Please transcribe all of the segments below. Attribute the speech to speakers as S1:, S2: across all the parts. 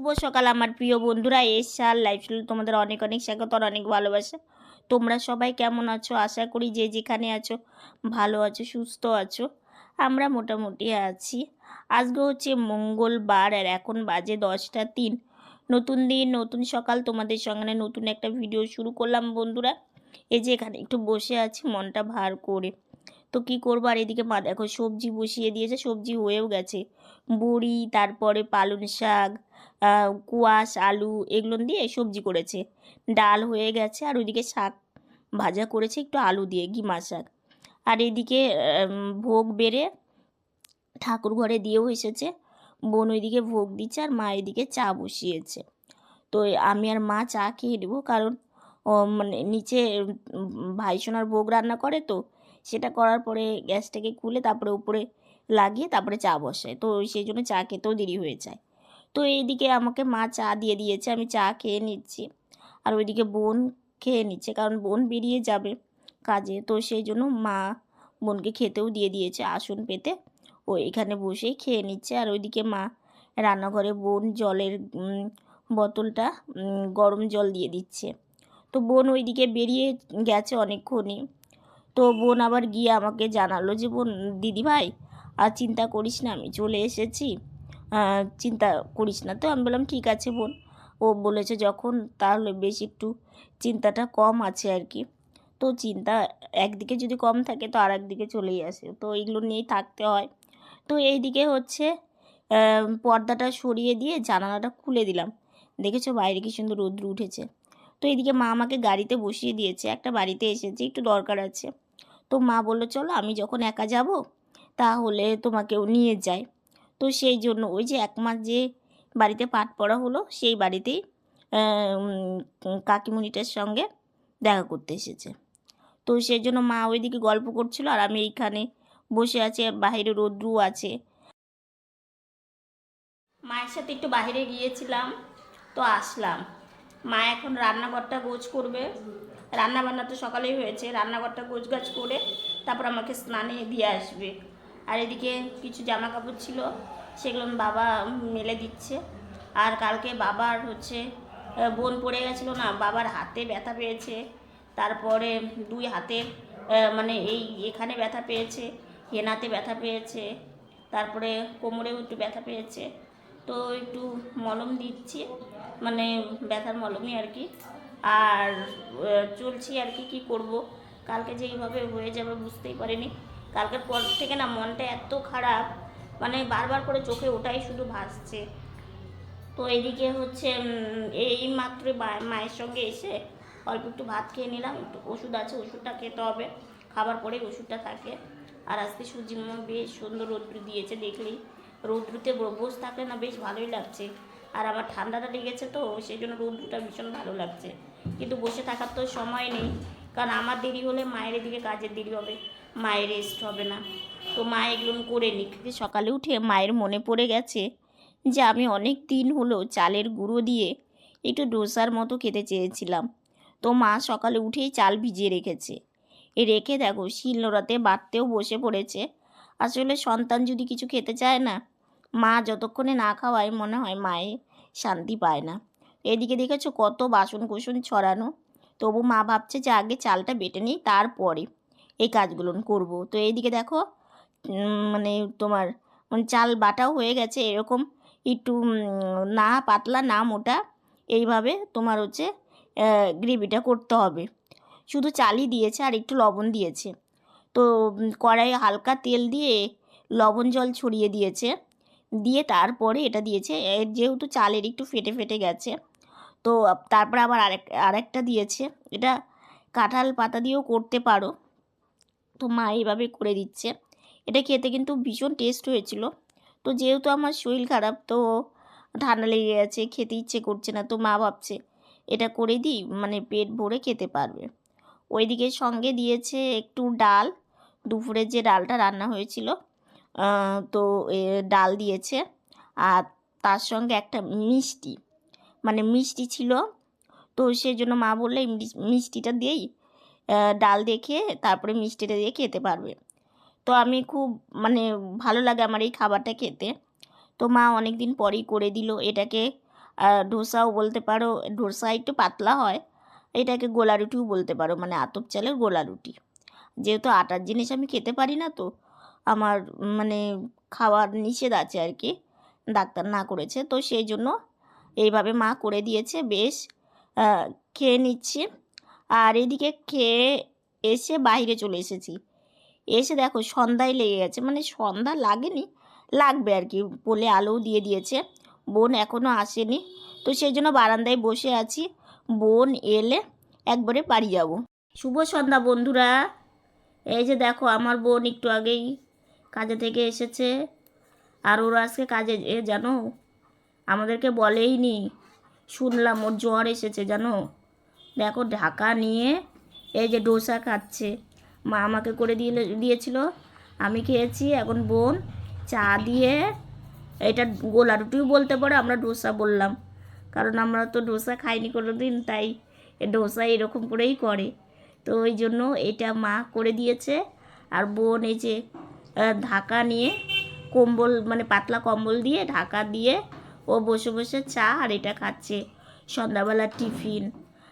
S1: শুভ সকাল, আমার প্রিয় বন্ধুরা। এস সাল লাইফ স্টাইল তোমাদের অনেক অনেক স্বাগত আর অনেক ভালোবাসা। তোমরা সবাই কেমন আছো? আশা করি যে যেখানে আছো, ভালো আছো, সুস্থ আছো, আমরা মোটামুটি আছি। আজকে হচ্ছে মঙ্গলবার আর এখন বাজে দশটা তিন। নতুন দিন, নতুন সকাল, তোমাদের সঙ্গে নতুন একটা ভিডিও শুরু করলাম বন্ধুরা। এই যে এখানে একটু বসে আছি, মনটা ভার করে। তো কি করব? আর এদিকে মা দেখো সবজি বসিয়ে দিয়েছে, সবজি হয়েও গেছে। বড়ি, তারপরে পালং শাক কুয়াশ, আলু এগুলো দিয়ে সবজি করেছে। ডাল হয়ে গেছে আর ওইদিকে শাক ভাজা করেছে, একটু আলু দিয়ে ঘিমা শাক। আর এদিকে ভোগ বেড়ে ঠাকুর ঘরে দিয়েও এসেছে। বোন ওইদিকে ভোগ দিচ্ছে আর মা এদিকে চা বসিয়েছে। তো আমি আর মা চা খেয়ে নেব কারণ মানে নিচে ভাইসোনার ভোগ রান্না করে তো সেটা করার পরে গ্যাসটাকে খুলে তারপরে উপরে লাগিয়ে তারপরে চা বসায়। তো সেই জন্য চা খেতেও দেরি হয়ে যায়। তো এইদিকে আমাকে মা চা দিয়ে দিয়েছে, আমি চা খেয়ে নিচ্ছি। আর ওইদিকে বোন খেয়ে নিচ্ছে, কারণ বোন বেরিয়ে যাবে কাজে। তো সেই জন্য মা বোনকে খেতেও দিয়ে দিয়েছে আসন পেতে। ও এখানে বসেই খেয়ে নিচ্ছে। আর ওইদিকে মা রান্নাঘরে বোন জলের বোতলটা গরম জল দিয়ে দিচ্ছে। তো বোন ওইদিকে বেরিয়ে গেছে অনেকক্ষণই। তো বোন আবার গিয়ে আমাকে জানালো যে, বোন দিদি ভাই আর চিন্তা করিস না, আমি চলে এসেছি। চিন্তা করিস না তো? আমি বললাম, ঠিক আছে বোন। ও বলেছে, যখন, তাহলে বেশ একটু চিন্তাটা কম আছে আর কি। তো চিন্তা একদিকে যদি কম থাকে, তো আর একদিকে চলেই আসে। তো এইগুলো নিয়েই থাকতে হয়। তো এই দিকে হচ্ছে পর্দাটা সরিয়ে দিয়ে জানালাটা খুলে দিলাম। দেখেছ, বাইরে কি সুন্দর রোদ্র উঠেছে। তো এইদিকে মা আমাকে গাড়িতে বসিয়ে দিয়েছে, একটা বাড়িতে এসেছে, একটু দরকার আছে। তো মা বলল, চলো, আমি যখন একা যাব, তাহলে তোমাকেও নিয়ে যায় তো সেই জন্য ওই যে এক মাস যে বাড়িতে পাঠ পড়া হলো, সেই বাড়িতেই কাকিমণিটার সঙ্গে দেখা করতে এসেছে। তো সেই জন্য মা ওইদিকে গল্প করছিল, আর আমি এইখানে বসে আছি বাইরে রোদ্রু আছে। মায়ের সাথে একটু বাইরে গিয়েছিলাম, তো আসলাম। মা এখন রান্নাঘরটা গোছ করবে। রান্না বান্না তো সকালেই হয়েছে, রান্নাঘরটা গোছ গাছ করে তারপর আমাকে স্নানে দিয়ে আসবে। আর এদিকে কিছু জামা কাপড় ছিল, সেগুলো বাবা মেলে দিচ্ছে। আর কালকে বাবার হচ্ছে বোন পড়ে গেছিল না, বাবার হাতে ব্যথা পেয়েছে। তারপরে দুই হাতের মানে এই এখানে ব্যথা পেয়েছে, হেনাতে ব্যথা পেয়েছে, তারপরে কোমরেও একটু ব্যথা পেয়েছে। তো একটু মলম দিচ্ছি মানে ব্যথার মলমই আর কি। আর চলছি আর কি, কী করব? কালকে যে এইভাবে হয়ে যাবে বুঝতেই পারিনি। কালকের পর থেকে না মনটা এত খারাপ মানে বারবার করে চোখে ওটাই শুধু ভাসছে। তো এদিকে হচ্ছে এই মাত্র মায়ের সঙ্গে এসে অল্প একটু ভাত খেয়ে নিলাম, একটু ওষুধ আছে, ওষুধটা খেতে হবে। খাবার পরেই ওষুধটা থাকে। আর আজকে সূর্যি মামা বেশ সুন্দর রৌদ্র দিয়েছে, দেখলেই। রৌদ্রুতে বসে থাকলে না বেশ ভালোই লাগছে। আর আমার ঠান্ডাটা লেগেছে তো সেই জন্য রৌদ্রটা ভীষণ ভালো লাগছে। কিন্তু বসে থাকার তো সময় নেই, কারণ আমার দেরি হলে মায়ের এদিকে কাজের দেরি হবে, মায়ের রেস্ট হবে না। তো মা এগুলো করে নিক। সকালে উঠে মায়ের মনে পড়ে গেছে যে আমি অনেক দিন হলো চালের গুঁড়ো দিয়ে একটু ডোসার মতো খেতে চেয়েছিলাম। তো মা সকালে উঠেই চাল ভিজিয়ে রেখেছে। এ রেখে দেখো শিলনোড়াতে বাটতেও বসে পড়েছে। আসলে সন্তান যদি কিছু খেতে চায় না মা যতক্ষণে না খাওয়ায়, মনে হয় মায়ে শান্তি পায় না। এদিকে দেখেছ কত বাসন কোসন ছড়ানো? তবু মা ভাবছে যে আগে চালটা বেটে নিই, তারপরে এই কাজগুলো করব। তো এইদিকে দেখো মানে তোমার মানে চাল বাটাও হয়ে গেছে এরকম একটু না পাতলা, না মোটা। এইভাবে তোমার হচ্ছে গ্রেভিটা করতে হবে। শুধু চালই দিয়েছে আর একটু লবণ দিয়েছে। তো কড়াইয়ে হালকা তেল দিয়ে লবণ জল ছড়িয়ে দিয়েছে। দিয়ে তারপরে এটা দিয়েছে। যেহেতু চালের একটু ফেটে ফেটে গেছে, তো তারপরে আবার আরেক, আরেকটা দিয়েছে। এটা কাঁঠাল পাতা দিয়েও করতে পারো। তো মা এইভাবে করে দিচ্ছে। এটা খেতে কিন্তু ভীষণ টেস্ট হয়েছিল। তো যেহেতু আমার শরীর খারাপ, তো ঠান্ডা লেগে গেছে, খেতে ইচ্ছে করছে না, তো মা ভাবছে এটা করে দিই মানে পেট ভরে খেতে পারবে। ওইদিকে সঙ্গে দিয়েছে একটু ডাল। দুপুরে যে ডালটা রান্না হয়েছিল তো ডাল দিয়েছে। আর তার সঙ্গে একটা মিষ্টি। মানে মিষ্টি ছিল। তো সেই জন্য মা বললে মিষ্টিটা দিয়েই ডাল দেখে তারপরে মিষ্টিটা দিয়ে খেতে পারবে। তো আমি খুব মানে ভালো লাগে আমার এই খাবারটা খেতে। তো মা অনেক দিন পরেই করে দিল এটাকে। ধোসাও বলতে পারো ধোসা একটু পাতলা হয়। এটাকে গোলা রুটিও বলতে পারো মানে আতপ চালের গোলা রুটি। যেহেতু আটার জিনিস আমি খেতে পারি না তো আমার মানে খাওয়ার নিষেধ আছে আর কি, ডাক্তার না করেছে। তো সেই জন্য এইভাবে মা করে দিয়েছে, বেশ খেয়ে নিচ্ছি। আর এদিকে খেয়ে এসে বাইরে চলে এসেছি। এসে দেখো সন্ধ্যায় লেগে গেছে মানে সন্ধ্যা লাগেনি, লাগবে আর কি বলে আলোও দিয়ে দিয়েছে। বোন এখনও আসেনি, তো সেই জন্য বারান্দায় বসে আছি। বোন এলে একবারে বাড়ি যাব। শুভ সন্ধ্যা বন্ধুরা। এই যে দেখো আমার বোন একটু আগেই কাজে থেকে এসেছে। আর ওরা আজকে কাজে, এ জানো, আমাদেরকে বলেই নি শুনলাম ওর জ্বর এসেছে, জানো? দেখো, ঢাকা নিয়ে এই যে ডোসা খাচ্ছে। মা আমাকে করে দিয়ে দিয়েছিল। আমি খেয়েছি, এখন বোন চা দিয়ে এটা গোলা রুটিও বলতে পারো, আমরা ডোসা বললাম। কারণ আমরা তো ডোসা খাইনি কোনো দিন তাই ডোসা এরকম করেই করে। তো ওই জন্য এটা মা করে দিয়েছে। আর বোন এই যে ঢাকা নিয়ে কম্বল মানে পাতলা কম্বল দিয়ে ঢাকা দিয়ে ও বসে বসে চা আর এটা খাচ্ছে। সন্ধ্যাবেলার টিফিন।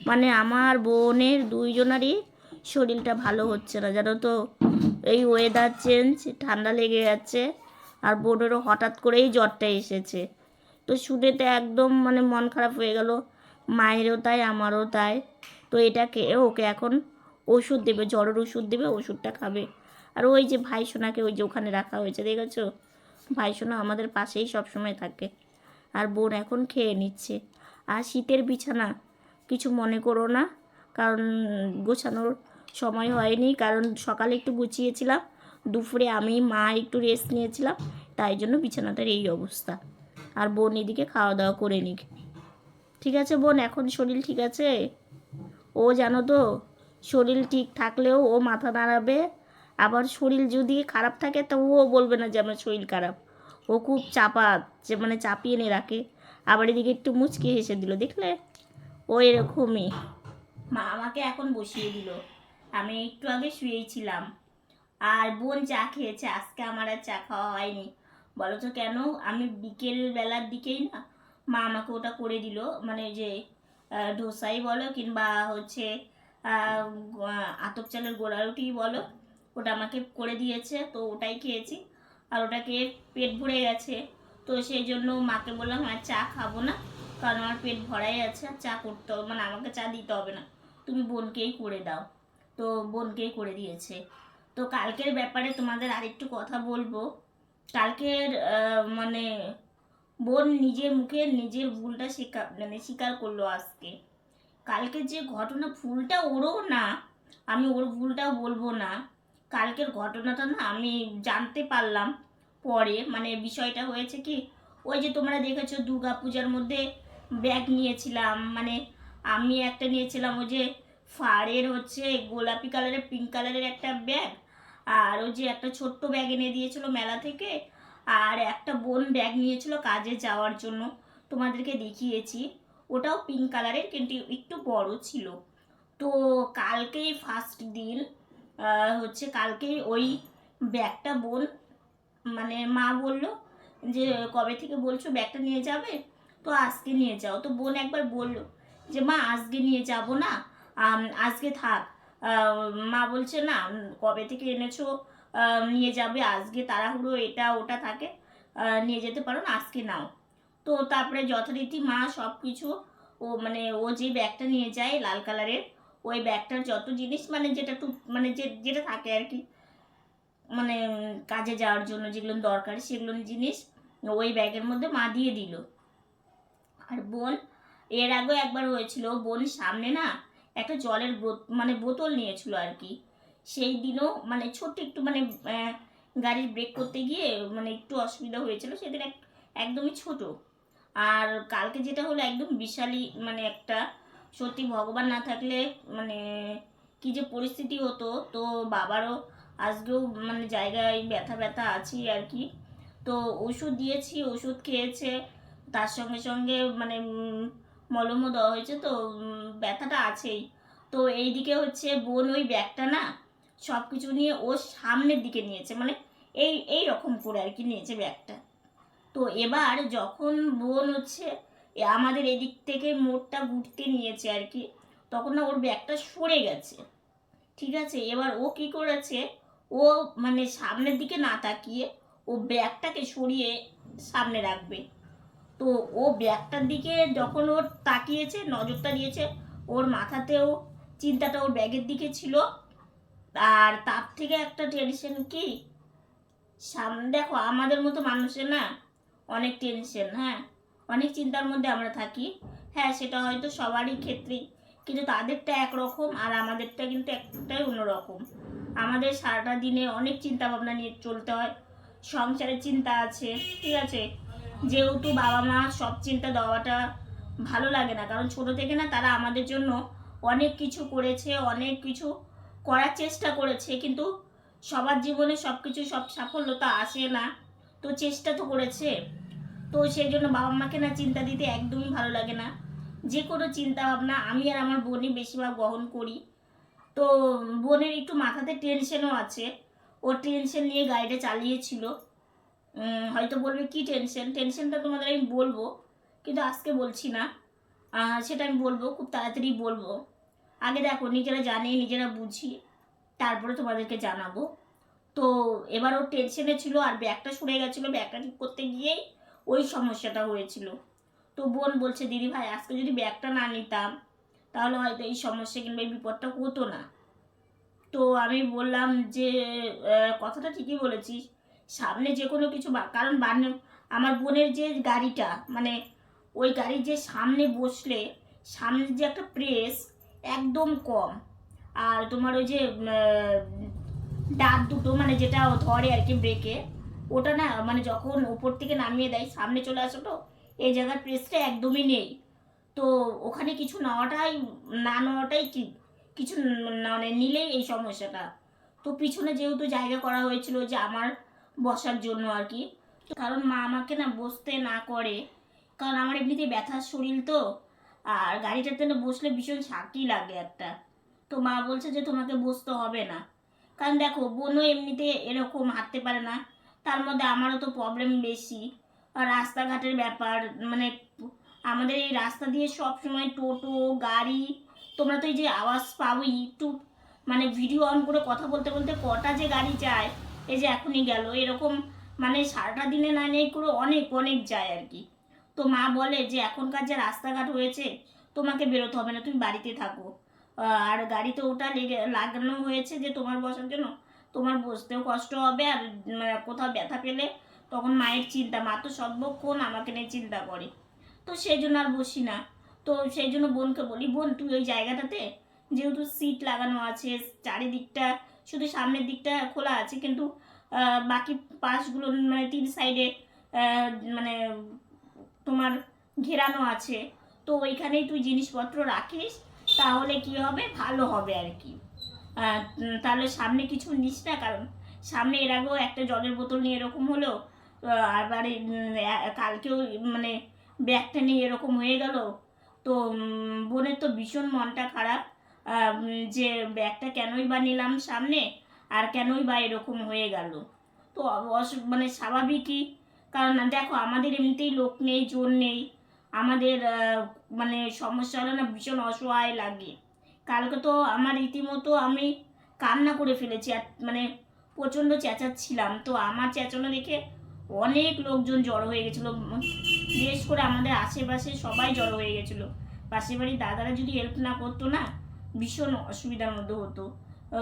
S1: মানে আমার বোনের দুইজনারই শরীরটা ভালো হচ্ছে না, জানো তো? এই ওয়েদার চেঞ্জ ঠান্ডা লেগে যাচ্ছে আর বোনেরও হঠাৎ করেই জ্বরটা এসেছে। তো শুনে তো একদম মানে মন খারাপ হয়ে গেল। মায়েরও তাই, আমারও তাই। তো এটা খেয়ে ওকে এখন ওষুধ দেবে, জ্বরের ওষুধ দেবে, ওষুধটা খাবে। আর ওই যে ভাই সোনাকে ওই যে ওখানে রাখা হয়েছে, দেখেছ? ভাই সোনা আমাদের পাশেই সবসময় থাকে। আর বোন এখন খেয়ে নিচ্ছে। আর শীতের বিছানা, কিছু মনে করো না, কারণ গোছানোর সময় হয়নি, কারণ সকালে একটু গুছিয়েছিলাম, দুপুরে আমি, মা একটু রেস্ট নিয়েছিলাম, তাই জন্য বিছানাটার এই অবস্থা। আর বোন এদিকে খাওয়া দাওয়া করে নিক। ঠিক আছে বোন, এখন শরীর ঠিক আছে? ও জানো তো, শরীর ঠিক থাকলেও ও মাথা নাড়াবে আবার শরীর যদি খারাপ থাকে তো ও বলবে না যে আমার শরীর খারাপ। ও খুব চাপা, যে মানে চাপিয়ে নিয়ে রাখে। আবার এদিকে একটু মুচকি হেসে দিল, দেখলে? ও এরকমই। মা আমাকে এখন বসিয়ে দিল। আমি একটু আগে শুয়েছিলাম আর বোন চা খেয়েছে, আজকে আমার আর চা খাওয়া হয়নি। বলো তো কেন? আমি বিকেল বেলার দিকেই না, মা আমাকে ওটা করে দিল। মানে যে ধোসাই বলো কিংবা হচ্ছে আতপ চালের গোড়া রুটি বলো ওটা আমাকে করে দিয়েছে, তো ওটাই খেয়েছি। আর ওটাকে পেট ভরে গেছে, তো সেই জন্য মাকে বললাম, আর চা খাব না, কারণ আমার পেট ভরাই আছে, আর চা করতে হবে মানে আমাকে চা দিতে হবে না। তুমি বোনকেই করে দাও। তো বোনকেই করে দিয়েছে। তো কালকের ব্যাপারে তোমাদের আরেকটু কথা বলব। কালকের মানে বোন নিজের মুখে নিজের ভুলটা স্বীকার মানে স্বীকার করল আজকে। কালকে যে ঘটনা, ভুলটা ওরও না, আমি ওর ভুলটাও বলব না। কালকের ঘটনাটা না আমি জানতে পারলাম পরে। মানে বিষয়টা হয়েছে কি, ওই যে তোমরা দেখেছ দুর্গা পূজার মধ্যে ব্যাগ নিয়েছিলাম। মানে আমি একটা নিয়েছিলাম ওই যে ফাড়ের হচ্ছে গোলাপি কালারের পিঙ্ক কালারের একটা ব্যাগ। আর ওই যে একটা ছোট্ট ব্যাগ এনে দিয়েছিল মেলা থেকে। আর একটা বোন ব্যাগ নিয়েছিল কাজে যাওয়ার জন্য। তোমাদেরকে দেখিয়েছি। ওটাও পিঙ্ক কালারের, কিন্তু একটু বড় ছিল। তো কালকেই ফার্স্ট দিন হচ্ছে কালকেই ওই ব্যাগটা বোন মানে মা বলল যে, কবে থেকে বলছো ব্যাগটা নিয়ে যাবে? তো আজকে নিয়ে যাও। তো বোন একবার বলল যে, মা, আজকে নিয়ে যাব না। আজকে থাক। মা বলছে, না, কবে থেকে এনেছো? নিয়ে যাবে। আজকে তাড়াহুড়ো, এটা, ওটা থাকে। নিয়ে যেতে পারো না, আজকে নাও। তো তারপরে যথারীতি মা সব কিছু ও মানে ও যে ব্যাগটা নিয়ে যায় লাল কালারের ওই ব্যাগটার যত জিনিস মানে যেটা টু মানে যে, যেটা থাকে আর কি মানে কাজে যাওয়ার জন্য যেগুলো দরকার সেগুলো জিনিস ওই ব্যাগের মধ্যে মা দিয়ে দিল। আর বোন, এর আগেও একবার হয়েছিল বোন সামনে না একটা জলের মানে বোতল নিয়েছিল আর কি। সেই দিনও মানে ছোট্ট একটু মানে গাড়ির ব্রেক করতে গিয়ে মানে একটু অসুবিধা হয়েছিল, সেদিন এক- একদমই ছোট। আর কালকে যেটা হলো, একদম বিশালই মানে একটা সত্যি ভগবান না থাকলে মানে কি যে পরিস্থিতি হতো, তো বাবারও আজকেও মানে জায়গায় ব্যথা ব্যথা আছে আর কি। তো ওষুধ দিয়েছি, ওষুধ খেয়েছে, তার সঙ্গে সঙ্গে মানে মলমও দেওয়া হয়েছে তো ব্যথাটা আছেই। তো এইদিকে হচ্ছে বোন ওই ব্যাগটা না সব কিছু নিয়ে ও সামনের দিকে নিয়েছে মানে এই এই রকম করে আর কি নিয়েছে ব্যাগটা। তো এবার যখন বোন হচ্ছে আমাদের এদিক থেকে মোড়টা ঘুরতে নিয়েছে আর কি। তখন না ওর ব্যাগটা সরে গেছে। ঠিক আছে? এবার ও কি করেছে? ও মানে সামনের দিকে না তাকিয়ে ও ব্যাগটাকে সরিয়ে সামনে রাখবে। তো ও ব্যাগটার দিকে যখন ওর তাকিয়েছে, নজরটা দিয়েছে, ওর মাথাতেও চিন্তাটা ওর ব্যাগের দিকে ছিল। আর তার থেকে একটা টেনশন কি? সামনে দেখো, আমাদের মতো মানুষের না অনেক টেনশন হ্যাঁ? অনেক চিন্তার মধ্যে আমরা থাকি। হ্যাঁ সেটা হয়তো সবারই ক্ষেত্রেই কিন্তু তাদেরটা একরকম আর আমাদেরটা কিন্তু একটাই অন্যরকম। আমাদের সারাটা দিনে অনেক চিন্তা ভাবনা নিয়ে চলতে হয়। সংসারের চিন্তা আছে, ঠিক আছে? যেহেতু বাবা মা সব চিন্তা দেওয়াটা ভালো লাগে না, কারণ ছোট থেকে না তারা আমাদের জন্য অনেক কিছু করেছে, অনেক কিছু করার চেষ্টা করেছে, কিন্তু সবার জীবনে সব কিছু সব সাফল্যতা আসে না। তো চেষ্টা তো করেছে। তো সেই জন্য বাবা মাকে না চিন্তা দিতে একদমই ভালো লাগে না। যে কোনো চিন্তা ভাবনা আমি আর আমার বোনই বেশিরভাগ বহন করি। তো বোনের একটু মাথাতে টেনশনও আছে। ও টেনশন নিয়ে গাড়িটা চালিয়েছিল। হয়তো বলবে, কি টেনশন টেনশনটা তোমাদের আমি বলব, কিন্তু আজকে বলছি না। সেটা আমি বলব, খুব তাড়াতাড়ি বলব। আগে দেখো, নিজেরা জানি, নিজেরা বুঝি, তারপরে তোমাদেরকে জানাব। তো এবার ওর টেনশনে ছিল আর ব্যাগটা সরে গেছিল। ব্যাগটা ঠিক করতে গিয়েই ওই সমস্যাটা হয়েছিল। তো বোন বলছে, দিদি ভাই, আজকে যদি ব্যাগটা না নিতাম, তাহলে হয়তো এই সমস্যা কিংবা এই বিপদটা হতো না। তো আমি বললাম যে কথাটা ঠিকই বলেছিস। সামনে যে কোনো কিছু কারণ বান- আমার বোনের যে গাড়িটা মানে ওই গাড়ির যে সামনে বসলে সামনের যে একটা প্রেস একদম কম। আর তোমার ওই যে দাঁত দুটো মানে যেটা ধরে আর কি ব্রেকে ওটা না মানে যখন উপর থেকে নামিয়ে দেয়, সামনে চলে আসো তো, এই জায়গার প্রেসটা একদমই নেই। তো ওখানে কিছু নেওয়াটাই, না নেওয়াটাই কিছু মানে নিলেই এই সমস্যাটা। তো পিছনে যেহেতু জায়গা করা হয়েছিল যে আমার বসার জন্য আর কি কারণ মা আমাকে না বসতে না করে, কারণ আমার এমনিতে ব্যথার শরীর তো, আর গাড়িটাতে না বসলে ভীষণ শান্তি লাগে একটা। তো মা বলছে যে তোমাকে বসতে হবে না। কারণ দেখো, বোনও এমনিতে এরকম হাঁটতে পারে না তার মধ্যে আমারও তো প্রবলেম বেশি। আর রাস্তাঘাটের ব্যাপার মানে আমাদের এই রাস্তা দিয়ে সব সময় টোটো, গাড়ি, তোমরা তো এই যে আওয়াজ পাবো ইউটিউব মানে ভিডিও অন করে কথা বলতে বলতে কটা যে গাড়ি যায়, এই যে এখনই গেল। এরকম মানে সারাটা দিনে না নেই করে অনেক অনেক যায় আর কি। তো মা বলে যে এখনকার যে রাস্তাঘাট হয়েছে, তোমাকে বেরোতে হবে না, তুমি বাড়িতে থাকো। আর গাড়িতে ওটা লেগে, লাগানো হয়েছে যে তোমার বসার জন্য তোমার বসতেও কষ্ট হবে আর কোথাও ব্যথা পেলে তখন মায়ের চিন্তা, মা তো সর্বক্ষণ আমাকে নিয়ে চিন্তা করে। তো সেই জন্য আর বসি না। তো সেই জন্য বোনকে বলি, বোন, তুই ওই জায়গাটাতে যেহেতু সিট লাগানো আছে, চারিদিকটা, শুধু সামনের দিকটা খোলা আছে, কিন্তু বাকি পাশগুলো মানে তিন সাইডে মানে তোমার ঘেরানো আছে। তো ওইখানেই তুই জিনিসপত্র রাখিস, তাহলে কি হবে? ভালো হবে আর কি। তাহলে সামনে কিছু নিস না, কারণ সামনে এর আগেও একটা জলের বোতল নিয়ে এরকম হলো আবার কালকেও মানে ব্যাগটা নিয়ে এরকম হয়ে গেল। তো বোনের তো ভীষণ মনটা খারাপ যে ব্যাগটা কেনই বা নিলাম সামনে, আর কেনই বা এরকম হয়ে গেল। তো মানে স্বাভাবিকই, কারণ দেখো, আমাদের এমনিতেই লোক নেই, জোর নেই, আমাদের মানে সমস্যা হলে না ভীষণ অসহায় লাগে। কালকে তো আমার রীতিমতো আমি কান্না করে ফেলেছি আর মানে প্রচণ্ড চেঁচাচ্ছিলাম। তো আমার চেঁচানো দেখে অনেক লোকজন জড়ো হয়ে গেছিল। বিশেষ করে আমাদের আশেপাশে সবাই জড়ো হয়ে গেছিল। পাশের বাড়ির দাদারা যদি হেল্প না করতো না, ভীষণ অসুবিধার মধ্যে হতো।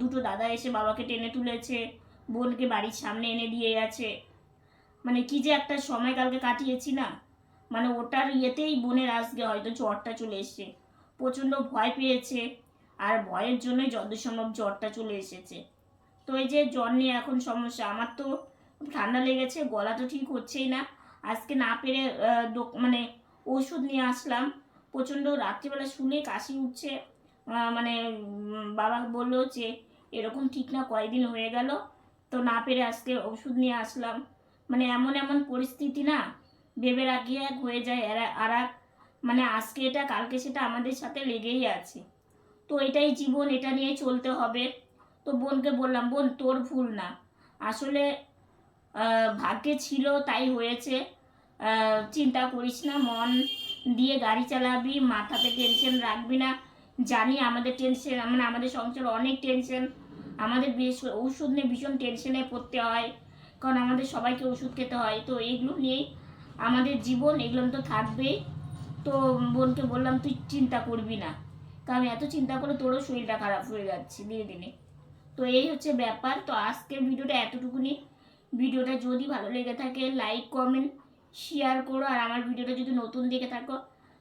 S1: দুটো দাদা এসে বাবাকে টেনে তুলেছে, বোনকে বাড়ির সামনে এনে দিয়ে গেছে। মানে কি যে একটা সময় কালকে কাটিয়েছি না? মানে ওটার ইয়েতেই বোনের আজকে হয়তো জ্বরটা চলে এসছে। প্রচণ্ড ভয় পেয়েছে। আর ভয়ের জন্যই যত সম্ভব জ্বরটা চলে এসেছে। তো এই যে জ্বর নিয়ে এখন সমস্যা, আমার তো ঠান্ডা লেগেছে, গলা তো ঠিক হচ্ছেই না। আজকে না পেরে মানে ওষুধ নিয়ে আসলাম। প্রচণ্ড রাত্রিবেলা শুলে কাশি উঠছে। মানে বাবা বলল যে এরকম ঠিক না, কয়েকদিন হয়ে গেল। তো না পেরে আজকে ওষুধ নিয়ে আসলাম। মানে এমন এমন পরিস্থিতি না, ভেবে রাখি এক হয়ে যায় আর মানে আজকে এটা, কালকে সেটা আমাদের সাথে লেগেই আছে। তো এটাই জীবন, এটা নিয়ে চলতে হবে। তো বোনকে বললাম, বোন, তোর ভুল না। আসলে ভাগ্যে ছিল, তাই হয়েছে। চিন্তা করিস না, মন দিয়ে গাড়ি চালাবি, মাথাতে টেনশন রাখবি না। জানি আমাদের টেনশন মানে আমাদের সংসারে অনেক টেনশন আমাদের বেশ ওষুধ নিয়ে ভীষণ টেনশনে পড়তে হয়, কারণ আমাদের সবাইকে ওষুধ খেতে হয়। তো এইগুলো নিয়েই আমাদের জীবন, এগুলো তো থাকবেই। তো বোনকে বললাম, তুই চিন্তা করবি না। কারণ এত চিন্তা করে তোরও শরীরটা খারাপ হয়ে যাচ্ছে দিনে দিনে। তো এই হচ্ছে ব্যাপার। তো আজকের ভিডিওটা এতটুকুনি। ভিডিওটা যদি ভালো লেগে থাকে লাইক কমেন্ট শেয়ার করো। আর আমার ভিডিওটা যদি নতুন দেখে থাকো,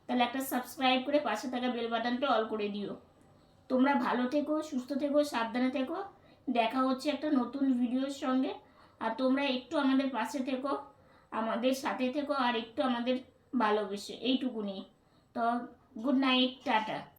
S1: তাহলে একটা সাবস্ক্রাইব করে পাশে থাকা বেল বাটনটা অল করে দিও। তোমরা ভালো থেকো, সুস্থ থেকো, সাবধানে থেকো। দেখা হচ্ছে একটা নতুন ভিডিওর সঙ্গে। আর তোমরা একটু আমাদের পাশে থেকো, আমাদের সাথে থেকো, আর একটু আমাদের ভালোবেসে। এইটুকুনি। তো গুড নাইট টাটা।